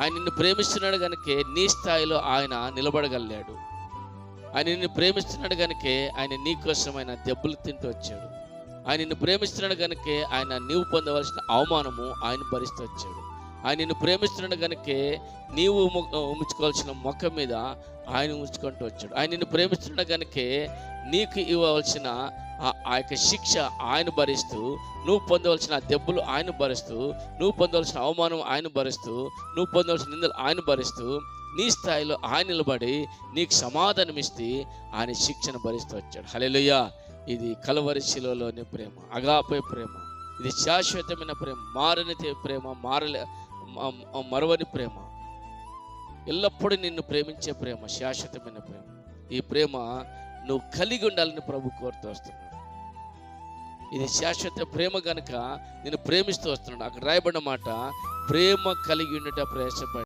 ఆయన నిన్ను ప్రేమిస్తున్నాడు కనుకే నీ స్థాయిలో ఆయన నిలబడగలిగాడు. ఆయన నిన్ను ప్రేమిస్తున్నాడు కనుకే ఆయన నీ కోసం ఆయన దెబ్బలు తింటూ వచ్చాడు. ఆయన నిన్ను ప్రేమిస్తున్నాడు కనుకే ఆయన నీవు పొందవలసిన అవమానము ఆయన భరిస్తూ వచ్చాడు. ఆయన నిన్ను ప్రేమిస్తున్నాడు కనుకే నీవు ఉంచుకోవాల్సిన మొక్క మీద ఆయన ఉంచుకుంటూ వచ్చాడు. ఆయన నిన్ను ప్రేమిస్తున్నాడు కనుకే నీకు ఇవ్వవలసిన ఆ- ఆ యొక్క శిక్ష ఆయన భరిస్తూ నువ్వు పొందవలసిన దెబ్బలు ఆయన భరిస్తూ నువ్వు పొందవలసిన అవమానం ఆయన భరిస్తూ నువ్వు పొందవలసిన నిందలు ఆయన భరిస్తూ నీ స్థాయిలో ఆయన నిలబడి నీకు సమాధానం ఇస్తే ఆయన శిక్షను భరిస్తూ వచ్చాడు. హల్లెలూయా. ఇది కలవరిశిలోని ప్రేమ అగాపే ప్రేమ ఇది శాశ్వతమైన ప్రేమ మారని ప్రేమ మారలే మ- మరవని ప్రేమ. ఎల్లప్పుడూ నిన్ను ప్రేమించే ప్రేమ శాశ్వతమైన ప్రేమ. ఈ ప్రేమ నువ్వు కలిగి ఉండాలని ప్రభు కోరుతూ వస్తున్నాడు. ఇది శాశ్వత ప్రేమ కనుక నేను ప్రేమిస్తూ వస్తున్నాడు అక్కడ రాయబడిన మాట ప్రేమ కలిగి ఉండట ప్రయాసపడి